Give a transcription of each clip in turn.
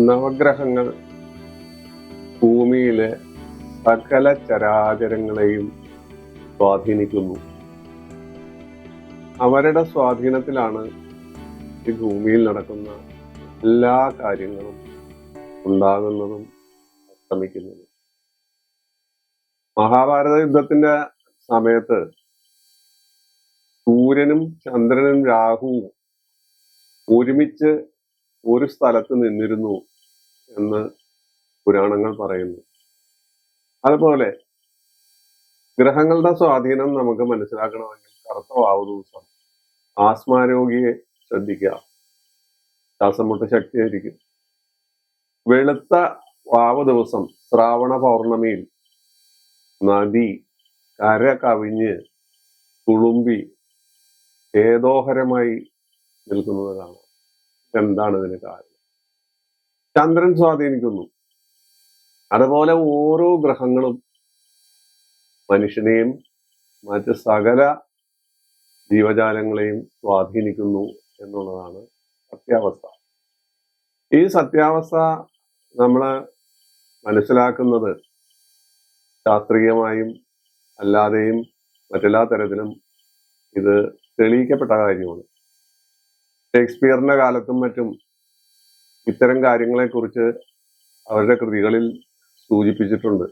നവഗ്രഹങ്ങൾ ഭൂമിയിലെ സകല ചരാചരങ്ങളെയും സ്വാധീനിക്കുന്നു. അവരുടെ സ്വാധീനത്തിലാണ് ഈ ഭൂമിയിൽ നടക്കുന്ന എല്ലാ കാര്യങ്ങളും ഉണ്ടാകുന്നതും അസ്തമിക്കുന്നതും. മഹാഭാരത യുദ്ധത്തിന്റെ സമയത്ത് സൂര്യനും ചന്ദ്രനും രാഹുവും ഒരുമിച്ച് ഒരു സ്ഥലത്ത് നിന്നിരുന്നു എന്ന് പുരാണങ്ങൾ പറയുന്നു. അതുപോലെ ഗ്രഹങ്ങളുടെ സ്വാധീനം നമുക്ക് മനസ്സിലാക്കണമെങ്കിൽ കറുത്ത വാവ് ദിവസം ആസ്മാരോഗിയെ ശ്രദ്ധിക്കുക. ശ്വാസം മുട്ട ശക്തിയായിരിക്കും. വെളുത്ത വാവ് ദിവസം ശ്രാവണ പൗർണമിയിൽ നദി കര കവിഞ്ഞ് തുളുമ്പി ഏതോഹരമായി നിൽക്കുന്നത് കാണാം എന്താണ് ഇതിന് കാരണം? ചന്ദ്രൻ സ്വാധീനിക്കുന്നു. അതുപോലെ ഓരോ ഗ്രഹങ്ങളും മനുഷ്യനെയും മറ്റ് സകല ജീവജാലങ്ങളെയും സ്വാധീനിക്കുന്നു എന്നുള്ളതാണ് സത്യാവസ്ഥ. ഈ സത്യാവസ്ഥ നമ്മൾ മനസ്സിലാക്കുന്നത് ശാസ്ത്രീയമായും അല്ലാതെയും മറ്റെല്ലാ തരത്തിലും ഇത് തെളിയിക്കപ്പെട്ട കാര്യമാണ്. ഷേക്സ്പിയറിന്റെ കാലത്തും മറ്റും ഇത്തരം കാര്യങ്ങളെക്കുറിച്ച് അവരുടെ കൃതികളിൽ സൂചിപ്പിച്ചിട്ടുണ്ട്.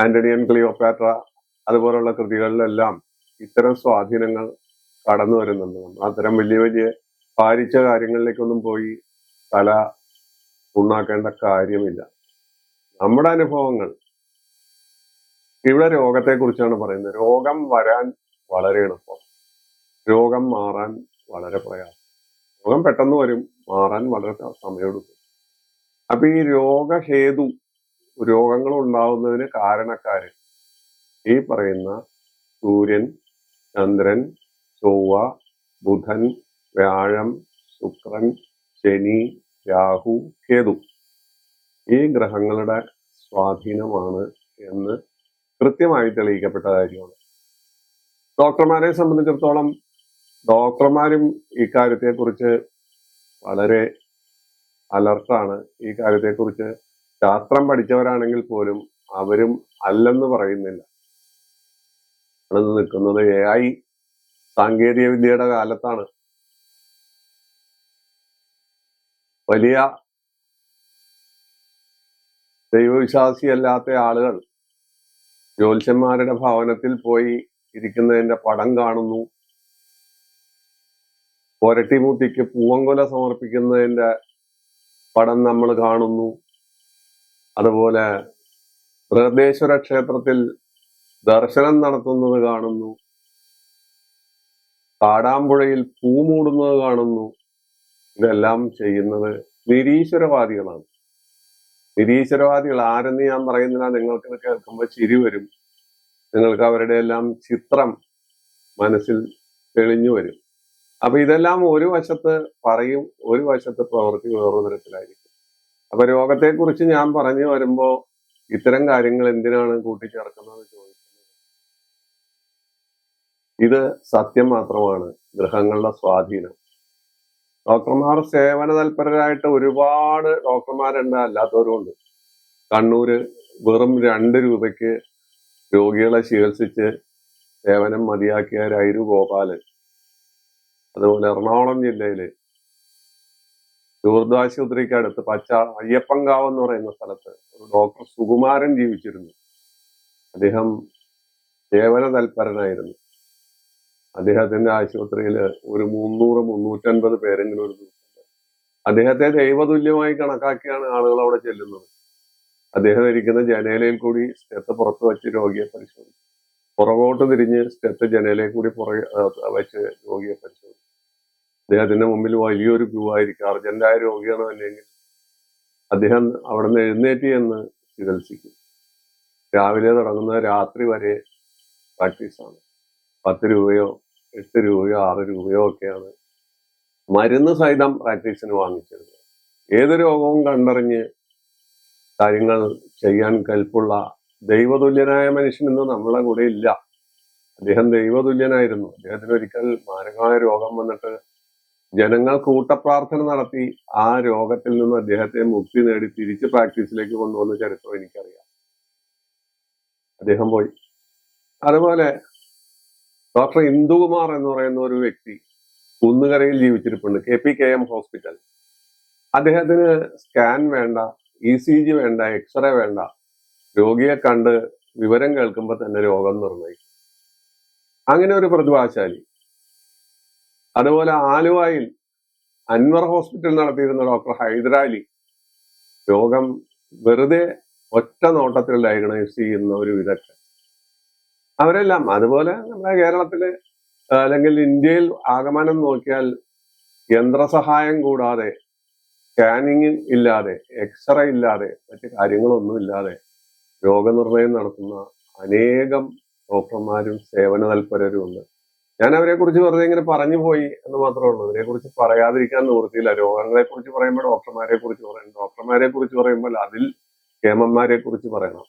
ആന്റണിയൻ ക്ലിയോപാട്ര അതുപോലുള്ള കൃതികളിലെല്ലാം ഇത്തരം സ്വാധീനങ്ങൾ കടന്നു വരുന്നുണ്ട്. അത്തരം വലിയ വലിയ ഭാരിച്ച കാര്യങ്ങളിലേക്കൊന്നും പോയി തല ഉണ്ടാക്കേണ്ട കാര്യമില്ല. നമ്മുടെ അനുഭവങ്ങൾ ഇവിടെ രോഗത്തെക്കുറിച്ചാണ് പറയുന്നത്. രോഗം വരാൻ വളരെ എളുപ്പം. രോഗം മാറാൻ വളരെ പ്രയാസം. രോഗം പെട്ടെന്ന് വരും മാറാൻ വളരെ സമയമെടുക്കും. അപ്പൊ ഈ രോഗഹേതു രോഗങ്ങൾ ഉണ്ടാവുന്നതിന് കാരണക്കാര് ഈ പറയുന്ന സൂര്യൻ ചന്ദ്രൻ ചൊവ്വ ബുധൻ വ്യാഴം ശുക്രൻ ശനി രാഹു കേതു ഈ ഗ്രഹങ്ങളുടെ സ്വാധീനമാണ് എന്ന് കൃത്യമായി തെളിയിക്കപ്പെട്ട കാര്യമാണ്. ഡോക്ടർമാരെ സംബന്ധിച്ചിടത്തോളം ഡോക്ടർമാരും ഈ കാര്യത്തെക്കുറിച്ച് വളരെ അലർട്ടാണ്. ഈ കാര്യത്തെക്കുറിച്ച് ശാസ്ത്രം പഠിച്ചവരാണെങ്കിൽ പോലും അവരും അല്ലെന്ന് പറയുന്നില്ല. അടുത്ത് നിൽക്കുന്നത് എ ഐ സാങ്കേതിക വിദ്യയുടെ കാലത്താണ്. വലിയ ദൈവവിശ്വാസിയല്ലാത്ത ആളുകൾ ജ്യോത്സ്യന്മാരുടെ ഭവനത്തിൽ പോയി ഇരിക്കുന്നതിന്റെ പടം കാണുന്നു. പൊരട്ടിമൂത്തിക്ക് പൂവങ്കൊല സമർപ്പിക്കുന്നതിന്റെ പടം നമ്മൾ കാണുന്നു. അതുപോലെ ബൃഹദേശ്വര ക്ഷേത്രത്തിൽ ദർശനം നടത്തുന്നത് കാണുന്നു. കാടാമ്പുഴയിൽ പൂ മൂടുന്നത് കാണുന്നു. ഇതെല്ലാം ചെയ്യുന്നത് നിരീശ്വരവാദികളാണ്. നിരീശ്വരവാദികൾ ആരെന്ന് ഞാൻ പറയുന്നില്ല നിങ്ങൾക്ക് കേൾക്കുമ്പോൾ ചിരി വരും. നിങ്ങൾക്ക് അവരുടെ എല്ലാം ചിത്രം മനസ്സിൽ തെളിഞ്ഞു വരും. അപ്പൊ ഇതെല്ലാം ഒരു വശത്ത് പറയും ഒരു വശത്ത് പ്രവൃത്തി വേറൊരു തരത്തിലായിരിക്കും. അപ്പൊ രോഗത്തെക്കുറിച്ച് ഞാൻ പറഞ്ഞു വരുമ്പോ ഇത്തരം കാര്യങ്ങൾ എന്തിനാണ് കൂട്ടിച്ചേർക്കുന്നത് ചോദിക്കുന്നത്? ഇത് സത്യം മാത്രമാണ്. ഗ്രഹങ്ങളുടെ സ്വാധീനം. ഡോക്ടർമാർ സേവന തൽപരരായിട്ട് ഒരുപാട് ഡോക്ടർമാരുണ്ട് അല്ലാത്തവരും ഉണ്ട് കണ്ണൂര് വെറും രണ്ട് രൂപയ്ക്ക് രോഗികളെ ചികിത്സിച്ച് സേവനം മതിയാക്കിയ രൈരു ഗോപാലൻ അതുപോലെ എറണാകുളം ജില്ലയിൽ ദൂർദാശുപത്രിക്ക് അടുത്ത് പച്ച അയ്യപ്പങ്കാവ് എന്ന് പറയുന്ന സ്ഥലത്ത് ഒരു ഡോക്ടർ സുകുമാരൻ ജീവിച്ചിരുന്നു. അദ്ദേഹം സേവന തൽപരനായിരുന്നു. അദ്ദേഹത്തിന്റെ ആശുപത്രിയിൽ ഒരു മുന്നൂറ് മുന്നൂറ്റൻപത് പേരെങ്കിലും ഒരു ദിവസം അദ്ദേഹത്തെ ദൈവതുല്യമായി കണക്കാക്കിയാണ് ആളുകൾ അവിടെ ചെല്ലുന്നത്. അദ്ദേഹം ഇരിക്കുന്ന ജനേലയിൽ കൂടി സ്റ്റെത്ത് പുറത്ത് വെച്ച് രോഗിയെ പരിശോധിച്ചു. പുറകോട്ട് തിരിഞ്ഞ് സ്റ്റെത്ത് ജനേലയിൽ കൂടി പുറകെ വെച്ച് രോഗിയെ പരിശോധിക്കും അദ്ദേഹത്തിന്റെ മുമ്പിൽ വലിയൊരു ക്യൂ ആയിരിക്കും അർജന്റായ രോഗിയാണ് തന്നെയെങ്കിൽ അദ്ദേഹം അവിടെ നിന്ന് എഴുന്നേറ്റ് എന്ന് ചികിത്സിക്കും രാവിലെ തുടങ്ങുന്ന രാത്രി വരെ പ്രാക്ടീസാണ് പത്ത് രൂപയോ എട്ട് രൂപയോ ആറ് രൂപയോ ഒക്കെയാണ് മരുന്ന് സഹിതം പ്രാക്ടീസിന് വാങ്ങിച്ചിരുന്നത് ഏത് രോഗവും കണ്ടറിഞ്ഞ് കാര്യങ്ങൾ ചെയ്യാൻ കൽപ്പുള്ള ദൈവതുല്യനായ മനുഷ്യൻ ഇന്ന് നമ്മളെ കൂടെ ഇല്ല. അദ്ദേഹം ദൈവതുല്യനായിരുന്നു. അദ്ദേഹത്തിന് ഒരിക്കൽ മാരകമായ രോഗം വന്നിട്ട് ജനങ്ങൾ കൂട്ടപ്രാർത്ഥന നടത്തി ആ രോഗത്തിൽ നിന്ന് അദ്ദേഹത്തെ മുക്തി നേടി തിരിച്ച് പ്രാക്ടീസിലേക്ക് കൊണ്ടുവന്ന ചരിത്രം എനിക്കറിയാം. അദ്ദേഹം പോയി. അതുപോലെ ഡോക്ടർ ഇന്ദുകുമാർ എന്ന് പറയുന്ന ഒരു വ്യക്തി കുന്നുകരയിൽ ജീവിച്ചിരിപ്പുണ്ട്. K P K M hospital. അദ്ദേഹത്തിന് സ്കാൻ വേണ്ട ഇ സി ജി വേണ്ട എക്സ്റേ വേണ്ട. രോഗിയെ കണ്ട് വിവരം കേൾക്കുമ്പോൾ തന്നെ രോഗം നിർണയിക്കും. അങ്ങനെ ഒരു പ്രതിഭാശാലി അതുപോലെ ആലുവായിൽ അൻവർ ഹോസ്പിറ്റൽ നടത്തിയിരുന്ന ഡോക്ടർ ഹൈദരാലി രോഗം വെറുതെ ഒറ്റ നോട്ടത്തിൽ ഡയഗ്നോസ് ചെയ്യുന്ന ഒരു വിദഗ്ധൻ. അവരെല്ലാം അതുപോലെ നമ്മുടെ കേരളത്തിൽ അല്ലെങ്കിൽ ഇന്ത്യയിൽ ആഗമനം നോക്കിയാൽ യന്ത്രസഹായം കൂടാതെ സ്കാനിങ് ഇല്ലാതെ എക്സ്റേ ഇല്ലാതെ മറ്റു കാര്യങ്ങളൊന്നും ഇല്ലാതെ രോഗനിർണയം നടത്തുന്ന അനേകം ഡോക്ടർമാരും സേവന തൽപരരും ഉണ്ട് ഞാൻ അവരെ കുറിച്ച് വെറുതെ ഇങ്ങനെ പറഞ്ഞു പോയി എന്ന് മാത്രമേ ഉള്ളൂ. അവരെ കുറിച്ച് പറയാതിരിക്കാൻ നിവൃത്തിയില്ല. രോഗങ്ങളെ കുറിച്ച് പറയുമ്പോൾ ഡോക്ടർമാരെ കുറിച്ച് പറയണം. ഡോക്ടർമാരെ കുറിച്ച് പറയുമ്പോൾ അതിൽ കേമന്മാരെ കുറിച്ച് പറയണം.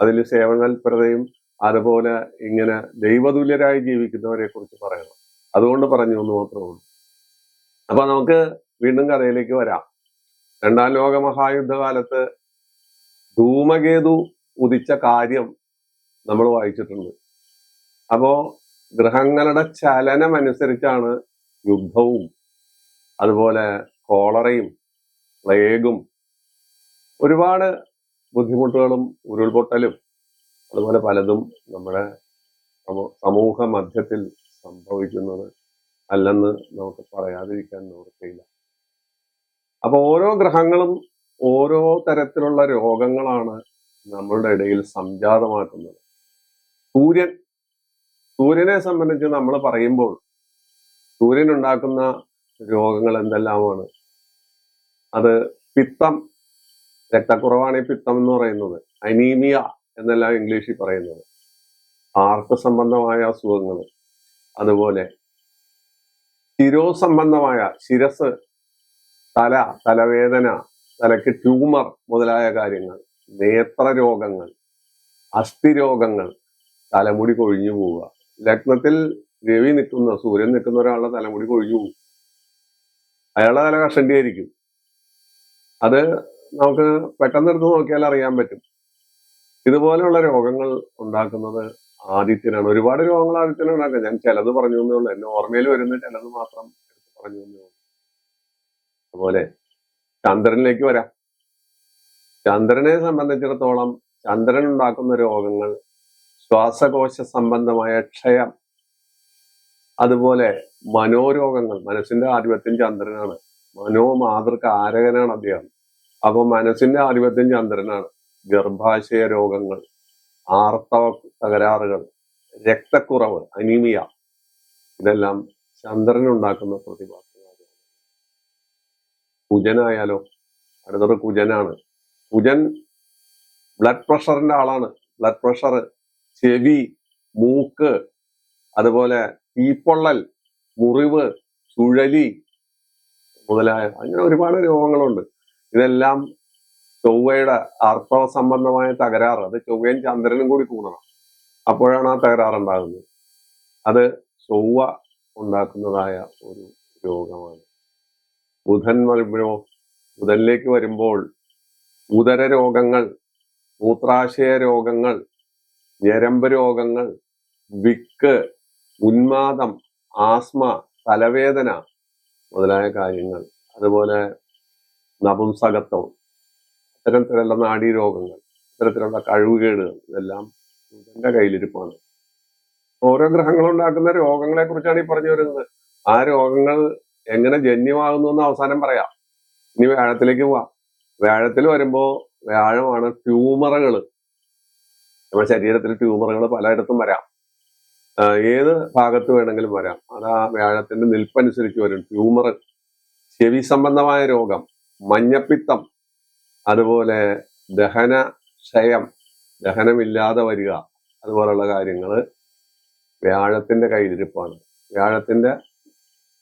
അതിൽ സേവനൽപരതയും അതുപോലെ ഇങ്ങനെ ദൈവതുല്യരായി ജീവിക്കുന്നവരെ കുറിച്ച് പറയണം. അതുകൊണ്ട് പറഞ്ഞു എന്ന് മാത്രമേ ഉള്ളൂ. അപ്പൊ നമുക്ക് വീണ്ടും കഥയിലേക്ക് വരാം. രണ്ടാം ലോക മഹായുദ്ധകാലത്ത് ധൂമകേതു ഉദിച്ച കാര്യം നമ്മൾ വായിച്ചിട്ടുണ്ട്. അപ്പോ ഗ്രഹങ്ങളുടെ ചലനം അനുസരിച്ചാണ് യുദ്ധവും അതുപോലെ കോളറയും പ്ലേഗും ഒരുപാട് ബുദ്ധിമുട്ടുകളും ഉരുൾപൊട്ടലും അതുപോലെ പലതും നമ്മുടെ സമൂ- സമൂഹ മധ്യത്തിൽ സംഭവിക്കുന്നത് അല്ലെന്ന് നമുക്ക് പറയാതിരിക്കാൻ നിവൃത്തിയില്ല. അപ്പൊ ഓരോ ഗ്രഹങ്ങളും ഓരോ തരത്തിലുള്ള രോഗങ്ങളാണ് നമ്മളുടെ ഇടയിൽ സംജാതമാക്കുന്നത്. സൂര്യൻ സൂര്യനെ സംബന്ധിച്ച് നമ്മൾ പറയുമ്പോൾ സൂര്യൻ ഉണ്ടാക്കുന്ന രോഗങ്ങൾ എന്തെല്ലാമാണ്? അത് പിത്തം രക്തക്കുറവാണ് ഈ പിത്തം എന്ന് പറയുന്നത്. അനീമിയ എന്നെല്ലാം ഇംഗ്ലീഷിൽ പറയുന്നത്. ആർത്ത സംബന്ധമായ അസുഖങ്ങൾ. അതുപോലെ ശിരോസംബന്ധമായ ശിരസ് തല തലവേദന തലയ്ക്ക് ട്യൂമർ മുതലായ കാര്യങ്ങൾ. നേത്ര രോഗങ്ങൾ അസ്ഥിരോഗങ്ങൾ തലമുടി കൊഴിഞ്ഞു പോവുക. ലഗ്നത്തിൽ രവി നിൽക്കുന്ന സൂര്യൻ നിൽക്കുന്ന ഒരാളുടെ തലമുടി കൊഴിഞ്ഞു പോകും. അയാളുടെ തല കഷണ്ടിയായിരിക്കും. അത് നമുക്ക് പെട്ടെന്ന് എടുത്ത് നോക്കിയാൽ അറിയാൻ പറ്റും. ഇതുപോലെയുള്ള രോഗങ്ങൾ ഉണ്ടാക്കുന്നത് ആദിത്യനാണ്. ഒരുപാട് രോഗങ്ങൾ ആദിത്യനാണ് ഉണ്ടാക്കുക ഞാൻ ചിലത് പറഞ്ഞു എന്നേ ഉള്ളൂ. എന്നെ ഓർമ്മയിൽ വരുന്ന ചിലത് മാത്രം പറഞ്ഞു എന്നേ ഉള്ളൂ. അതുപോലെ ചന്ദ്രനിലേക്ക് വരാം. ചന്ദ്രനെ സംബന്ധിച്ചിടത്തോളം ചന്ദ്രൻ ഉണ്ടാക്കുന്ന രോഗങ്ങൾ ശ്വാസകോശ സംബന്ധമായ ക്ഷയം അതുപോലെ മനോരോഗങ്ങൾ. മനസ്സിന്റെ ആധിപത്യം ചന്ദ്രനാണ്. മനോമാതൃകാരകനാണ് അദ്ദേഹം. അപ്പൊ മനസ്സിന്റെ ആധിപത്യം ചന്ദ്രനാണ്. ഗർഭാശയ രോഗങ്ങൾ ആർത്തവ തകരാറുകൾ രക്തക്കുറവ് അനീമിയ ഇതെല്ലാം ചന്ദ്രൻ ഉണ്ടാക്കുന്ന പ്രതിഭാസങ്ങളാണ്. കുജനായാലോ അടുത്തത് കുജനാണ്. കുജൻ ബ്ലഡ് പ്രഷറിന്റെ ആളാണ്. ബ്ലഡ് പ്രഷർ ചെവി മൂക്ക് അതുപോലെ തീപ്പൊള്ളൽ മുറിവ് ചുഴലി മുതലായ അങ്ങനെ ഒരുപാട് രോഗങ്ങളുണ്ട്. ഇതെല്ലാം ചൊവ്വയുടെ ആർത്തവ സംബന്ധമായ തകരാറ്. അത് ചൊവ്വയും ചന്ദ്രനും കൂടി കൂടണം. അപ്പോഴാണ് ആ തകരാറ് ഉണ്ടാകുന്നത് അത് ചൊവ്വ ഉണ്ടാക്കുന്നതായ ഒരു രോഗമാണ്. ബുധൻ വരുമ്പോഴോ ബുധനിലേക്ക് വരുമ്പോൾ ഉദര രോഗങ്ങൾ മൂത്രാശയ രോഗങ്ങൾ ഞരമ്പ് രോഗങ്ങൾ വിക്ക് ഉന്മാദം ആസ്മ തലവേദന മുതലായ കാര്യങ്ങൾ. അതുപോലെ നപുംസകത്വം ഇത്തരത്തിലുള്ള നാഡീ രോഗങ്ങൾ ഇത്തരത്തിലുള്ള കഴിവുകേടുകൾ ഇതെല്ലാം ബുധന്റെ കയ്യിലിരിപ്പാണ്. ഓരോ ഗ്രഹങ്ങളുണ്ടാക്കുന്ന രോഗങ്ങളെ കുറിച്ചാണ് ഈ പറഞ്ഞു വരുന്നത്. ആ രോഗങ്ങൾ എങ്ങനെ ജന്യമാകുന്നു എന്ന് അവസാനം പറയാം. ഇനി വ്യാഴത്തിലേക്ക് പോവാം. വ്യാഴത്തിൽ വരുമ്പോ വ്യാഴമാണ് ട്യൂമറുകൾ നമ്മുടെ ശരീരത്തിൽ ട്യൂമറുകൾ പലയിടത്തും വരാം. ഏത് ഭാഗത്ത് വേണമെങ്കിലും വരാം. അത് ആ വ്യാഴത്തിന്റെ നിൽപ്പനുസരിച്ച് വരും. ട്യൂമർ ചെവി സംബന്ധമായ രോഗം മഞ്ഞപ്പിത്തം അതുപോലെ ദഹന ക്ഷയം ദഹനമില്ലാതെ വരിക അതുപോലുള്ള കാര്യങ്ങൾ വ്യാഴത്തിന്റെ കയ്യിലിരിപ്പാണ്. വ്യാഴത്തിന്റെ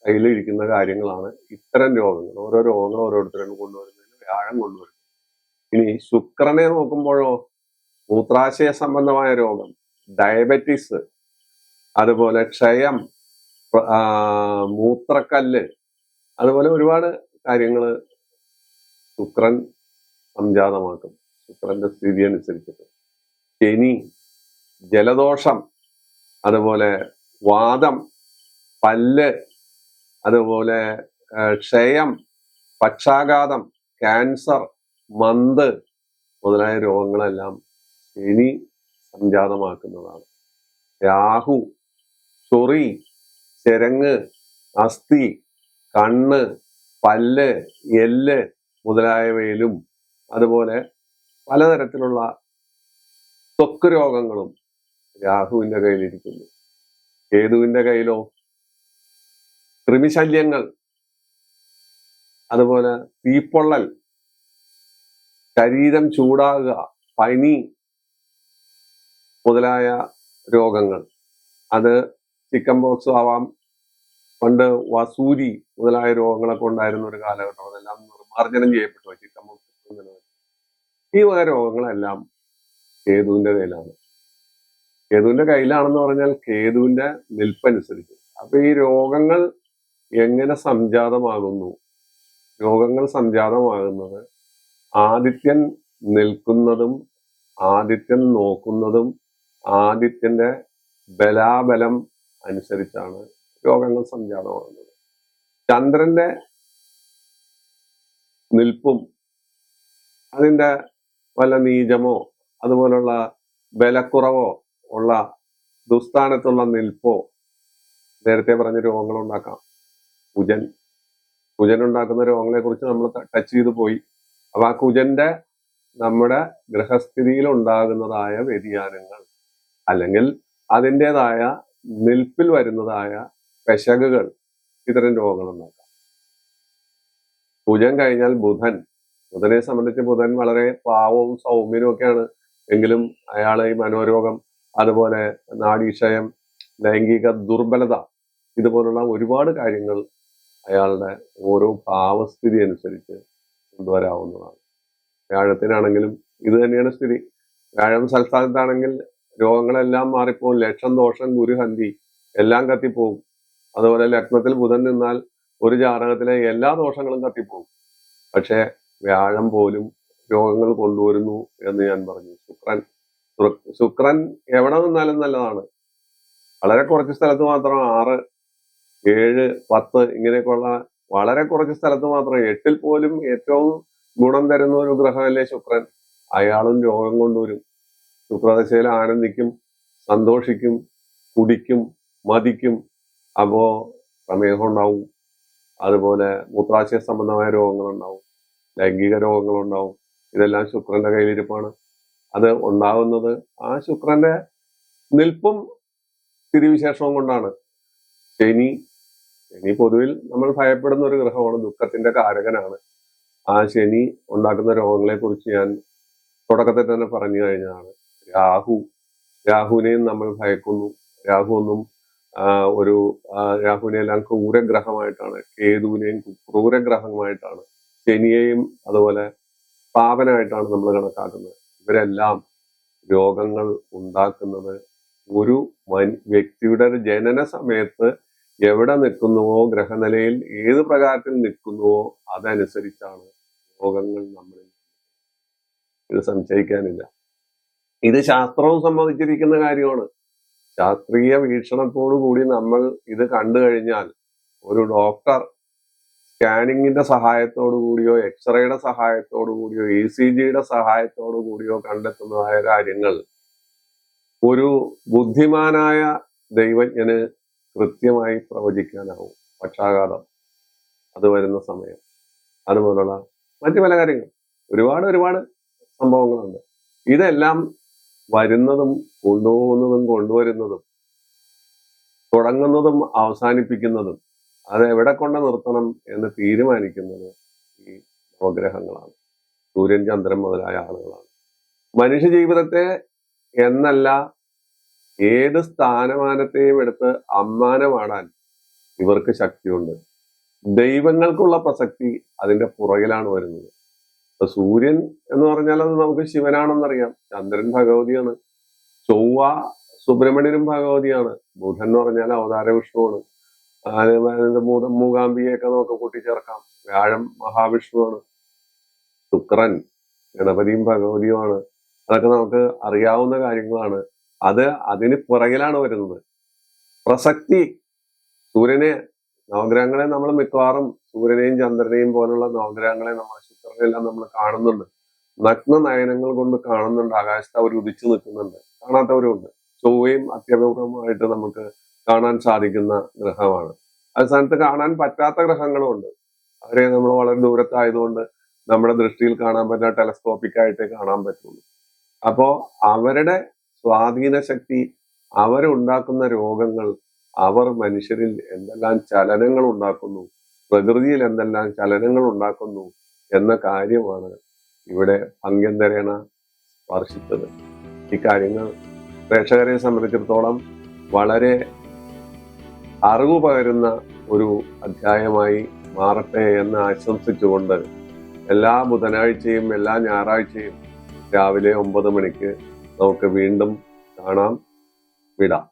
കയ്യിലിരിക്കുന്ന കാര്യങ്ങളാണ് ഇത്തരം രോഗങ്ങൾ. ഓരോ രോഗങ്ങൾ ഓരോരുത്തരും കൊണ്ടുവരുന്നതിന് വ്യാഴം കൊണ്ടുവരും ഇനി ശുക്രനെ നോക്കുമ്പോഴോ മൂത്രാശയ സംബന്ധമായ രോഗം ഡയബറ്റിസ് അതുപോലെ ക്ഷയം മൂത്രക്കല്ല് അതുപോലെ ഒരുപാട് കാര്യങ്ങൾ ശുക്രൻ സംജാതമാക്കും. ശുക്രന്റെ സ്ഥിതി അനുസരിച്ചിട്ട്. ശനി ജലദോഷം അതുപോലെ വാദം പല്ല് അതുപോലെ ക്ഷയം പക്ഷാഘാതം ക്യാൻസർ മന്ത് മുതലായ രോഗങ്ങളെല്ലാം ശനി സംജാതമാക്കുന്നതാണ്. രാഹു ചൊറി ചെരങ്ങ് അസ്ഥി കണ്ണ് പല്ല് എല്ല് മുതലായവയിലും അതുപോലെ പലതരത്തിലുള്ള ത്വക്ക് രോഗങ്ങളും രാഹുവിന്റെ കയ്യിലിരിക്കുന്നു. കേതുവിന്റെ കയ്യിലോ കൃമിശല്യങ്ങൾ അതുപോലെ തീപ്പൊള്ളൽ ശരീരം ചൂടാകുക പനി മുതലായ രോഗങ്ങൾ. അത് ചിക്കൻ ബോക്സ് ആവാം. പണ്ട് വസൂരി മുതലായ രോഗങ്ങളൊക്കെ ഉണ്ടായിരുന്ന ഒരു കാലഘട്ടം. അതെല്ലാം നിർമ്മാർജനം ചെയ്യപ്പെട്ടു. ചിക്കൻ ബോക്സ് ഈ വക രോഗങ്ങളെല്ലാം കേതുവിന്റെ കയ്യിലാണ്. കേതുവിന്റെ കയ്യിലാണെന്ന് പറഞ്ഞാൽ കേതുവിന്റെ നിൽപ്പനുസരിച്ച്. അപ്പൊ ഈ രോഗങ്ങൾ എങ്ങനെ സംജാതമാകുന്നു? രോഗങ്ങൾ സംജാതമാകുന്നത് ആദിത്യൻ നിൽക്കുന്നതും ആദിത്യൻ നോക്കുന്നതും ആദിത്യന്റെ ബലാബലം അനുസരിച്ചാണ് രോഗങ്ങൾ സംജാതമാകുന്നത്. ചന്ദ്രന്റെ നിൽപ്പും അതിന്റെ വല്ല നീചമോ അതുപോലുള്ള ബലക്കുറവോ ഉള്ള ദുസ്ഥാനത്തുള്ള നിൽപ്പോ നേരത്തെ പറഞ്ഞ രോഗങ്ങൾ ഉണ്ടാക്കാം. കുജൻ. കുജൻ ഉണ്ടാക്കുന്ന രോഗങ്ങളെ കുറിച്ച് നമ്മൾ ടച്ച് ചെയ്ത് പോയി. അപ്പൊ ആ കുജന്റെ നമ്മുടെ ഗ്രഹസ്ഥിതിയിൽ ഉണ്ടാകുന്നതായ വ്യതിയാനങ്ങൾ. അല്ലെങ്കിൽ അതിന്റെതായ നിൽപ്പിൽ വരുന്നതായ പെശകുകൾ ഇത്തരം രോഗങ്ങളുണ്ടാക്കാം പൂജം കഴിഞ്ഞാൽ ബുധൻ. ബുധനെ സംബന്ധിച്ച് ബുധൻ വളരെ പാവവും സൗമ്യനും ഒക്കെയാണ്. എങ്കിലും അയാൾ ഈ മനോരോഗം അതുപോലെ നാഡീക്ഷയം ലൈംഗിക ദുർബലത ഇതുപോലുള്ള ഒരുപാട് കാര്യങ്ങൾ അയാളുടെ ഓരോ ഭാവസ്ഥിതി അനുസരിച്ച് കൊണ്ടുവരാവുന്നതാണ്. വ്യാഴത്തിനാണെങ്കിലും ഇത് തന്നെയാണ് സ്ഥിതി. വ്യാഴം സൽസ്ഥാനത്താണെങ്കിൽ രോഗങ്ങളെല്ലാം മാറിപ്പോകും. ലക്ഷം ദോഷം ഗുരുഹന്തി എല്ലാം കത്തിപ്പോകും. അതുപോലെ ലഗ്നത്തിൽ ബുധൻ നിന്നാൽ ഒരു ജാതകത്തിലെ എല്ലാ ദോഷങ്ങളും കത്തിപ്പോകും. പക്ഷേ വ്യാഴം പോലും രോഗങ്ങൾ കൊണ്ടുവരുന്നു എന്ന് ഞാൻ പറഞ്ഞു. ശുക്രൻ ശുക്രൻ എവിടെ നിന്നാലും നല്ലതാണ്. വളരെ കുറച്ച് സ്ഥലത്ത് മാത്രം ആറ് ഏഴ് പത്ത് ഇങ്ങനെയൊക്കെയുള്ള വളരെ കുറച്ച് സ്ഥലത്ത് മാത്രം എട്ടിൽ പോലും ഏറ്റവും ഗുണം തരുന്ന ഒരു ഗ്രഹമല്ലേ ശുക്രൻ. അയാളും രോഗം കൊണ്ടുവരും. ശുക്രദശയിൽ ആനന്ദിക്കും സന്തോഷിക്കും കുടിക്കും മതിക്കും. അപ്പോൾ പ്രമേഹം ഉണ്ടാവും അതുപോലെ മൂത്രാശയ സംബന്ധമായ രോഗങ്ങളുണ്ടാവും. ലൈംഗിക രോഗങ്ങളുണ്ടാവും. ഇതെല്ലാം ശുക്രന്റെ കയ്യിലിരിപ്പാണ്. അത് ഉണ്ടാകുന്നത് ആ ശുക്രന്റെ നിൽപ്പും സ്ഥിതിവിശേഷവും കൊണ്ടാണ്. ശനി ശനി പൊതുവിൽ നമ്മൾ ഭയപ്പെടുന്ന ഒരു ഗ്രഹമാണ്. ദുഃഖത്തിന്റെ കാരകനാണ്. ആ ശനി ഉണ്ടാക്കുന്ന രോഗങ്ങളെ കുറിച്ച് ഞാൻ തുടക്കത്തിൽ തന്നെ പറഞ്ഞു കഴിഞ്ഞതാണ്. രാഹു. രാഹുവിനെയും നമ്മൾ ഭയക്കുന്നു. രാഹു ഒന്നും ഒരു രാഹുവിനെ എല്ലാം ക്രൂരഗ്രഹമായിട്ടാണ് കേതുവിനെയും ക്രൂരഗ്രഹമായിട്ടാണ് ശനിയെയും അതുപോലെ പാവനായിട്ടാണ് നമ്മൾ കണക്കാക്കുന്നത്. ഇവരെല്ലാം രോഗങ്ങൾ ഉണ്ടാക്കുന്നത് ഒരു വ്യക്തിയുടെ ജനന സമയത്ത് എവിടെ നിൽക്കുന്നുവോ ഗ്രഹനിലയിൽ ഏത് പ്രകാരത്തിൽ നിൽക്കുന്നുവോ അതനുസരിച്ചാണ് രോഗങ്ങൾ നമ്മളിൽ. ഇത് സംശയിക്കാനില്ല. ഇത് ശാസ്ത്രവും സംബന്ധിച്ചിരിക്കുന്ന കാര്യമാണ്. ശാസ്ത്രീയ വീക്ഷണത്തോടു കൂടി നമ്മൾ ഇത് കണ്ടു കഴിഞ്ഞാൽ ഒരു ഡോക്ടർ സ്കാനിങ്ങിന്റെ സഹായത്തോടു കൂടിയോ എക്സ്റേയുടെ സഹായത്തോടു കൂടിയോ ഇ സി ജിയുടെ സഹായത്തോടു കൂടിയോ കണ്ടെത്തുന്നതായ കാര്യങ്ങൾ ഒരു ബുദ്ധിമാനായ ദൈവജ്ഞന് കൃത്യമായി പ്രവചിക്കാനാവും പക്ഷാഘാതം. അത് വരുന്ന സമയം. അതുപോലുള്ള മറ്റു പല കാര്യങ്ങൾ. ഒരുപാട് ഒരുപാട് സംഭവങ്ങളുണ്ട്. ഇതെല്ലാം വരുന്നതും കൊണ്ടുപോകുന്നതും കൊണ്ടുവരുന്നതും തുടങ്ങുന്നതും അവസാനിപ്പിക്കുന്നതും അത് എവിടെ കൊണ്ട് നിർത്തണം എന്ന് തീരുമാനിക്കുന്നത് ഈ നവഗ്രഹങ്ങളാണ്. സൂര്യൻ ചന്ദ്രൻ മുതലായ ആളുകളാണ്. മനുഷ്യ ജീവിതത്തെ എന്നല്ല ഏത് സ്ഥാനമാനത്തെയും എടുത്ത് അമ്മാനമാടാൻ ഇവർക്ക് ശക്തിയുണ്ട്. ദൈവങ്ങൾക്കുള്ള പ്രസക്തി അതിന്റെ പുറകിലാണ് വരുന്നത്. ഇപ്പൊ സൂര്യൻ എന്ന് പറഞ്ഞാൽ അത് നമുക്ക് ശിവനാണെന്നറിയാം. ചന്ദ്രൻ ഭഗവതിയാണ്. ചൊവ്വ സുബ്രഹ്മണ്യനും ഭഗവതിയാണ്. ബുധൻ എന്ന് പറഞ്ഞാൽ അവതാര വിഷ്ണുവാണ് മൂത മൂകാംബികയൊക്കെ നമുക്ക് കൂട്ടിച്ചേർക്കാം. വ്യാഴം മഹാവിഷ്ണുവാണ്. ശുക്രൻ ഗണപതിയും ഭഗവതിയുമാണ്. അതൊക്കെ നമുക്ക് അറിയാവുന്ന കാര്യങ്ങളാണ്. അത് അതിന് പുറകിലാണ് വരുന്നത്. പ്രസക്തി. സൂര്യനെ നവഗ്രഹങ്ങളെ നമ്മൾ മിക്കവാറും സൂര്യനെയും ചന്ദ്രനെയും പോലുള്ള നവഗ്രഹങ്ങളെ നമ്മൾ ശുക്രനെല്ലാം നമ്മൾ കാണുന്നുണ്ട്. നഗ്ന നയനങ്ങൾ കൊണ്ട് കാണുന്നുണ്ട്. ആകാശത്ത് അവർ ഉദിച്ചു നിൽക്കുന്നുണ്ട്. കാണാത്തവരുണ്ട് ചൊവ്വയും അത്യപൂർവമായിട്ട് നമുക്ക് കാണാൻ സാധിക്കുന്ന ഗ്രഹമാണ്. അത് സ്ഥാനത്ത് കാണാൻ പറ്റാത്ത ഗ്രഹങ്ങളും ഉണ്ട് അവരെ നമ്മൾ വളരെ ദൂരത്തായതുകൊണ്ട് നമ്മുടെ ദൃഷ്ടിയിൽ കാണാൻ പറ്റുന്ന ടെലസ്കോപ്പിക് ആയിട്ടേ കാണാൻ പറ്റുള്ളൂ. അപ്പോ അവരുടെ സ്വാധീന ശക്തി അവരുണ്ടാക്കുന്ന രോഗങ്ങൾ അവർ മനുഷ്യരിൽ എന്തെല്ലാം ചലനങ്ങൾ ഉണ്ടാക്കുന്നു പ്രകൃതിയിൽ എന്തെല്ലാം ചലനങ്ങൾ ഉണ്ടാക്കുന്നു എന്ന കാര്യമാണ് ഇവിടെ പങ്ക്യന്തരേണ സ്പർശിച്ചത്. ഇക്കാര്യങ്ങൾ കാര്യങ്ങൾ പ്രേക്ഷകരെ സംബന്ധിച്ചിടത്തോളം വളരെ അറിവ് പകരുന്ന ഒരു അധ്യായമായി മാറട്ടെ എന്ന് ആശംസിച്ചുകൊണ്ട് എല്ലാ ബുധനാഴ്ചയും എല്ലാ ഞായറാഴ്ചയും രാവിലെ ഒമ്പത് മണിക്ക് നമുക്ക് വീണ്ടും കാണാം. വിടാം.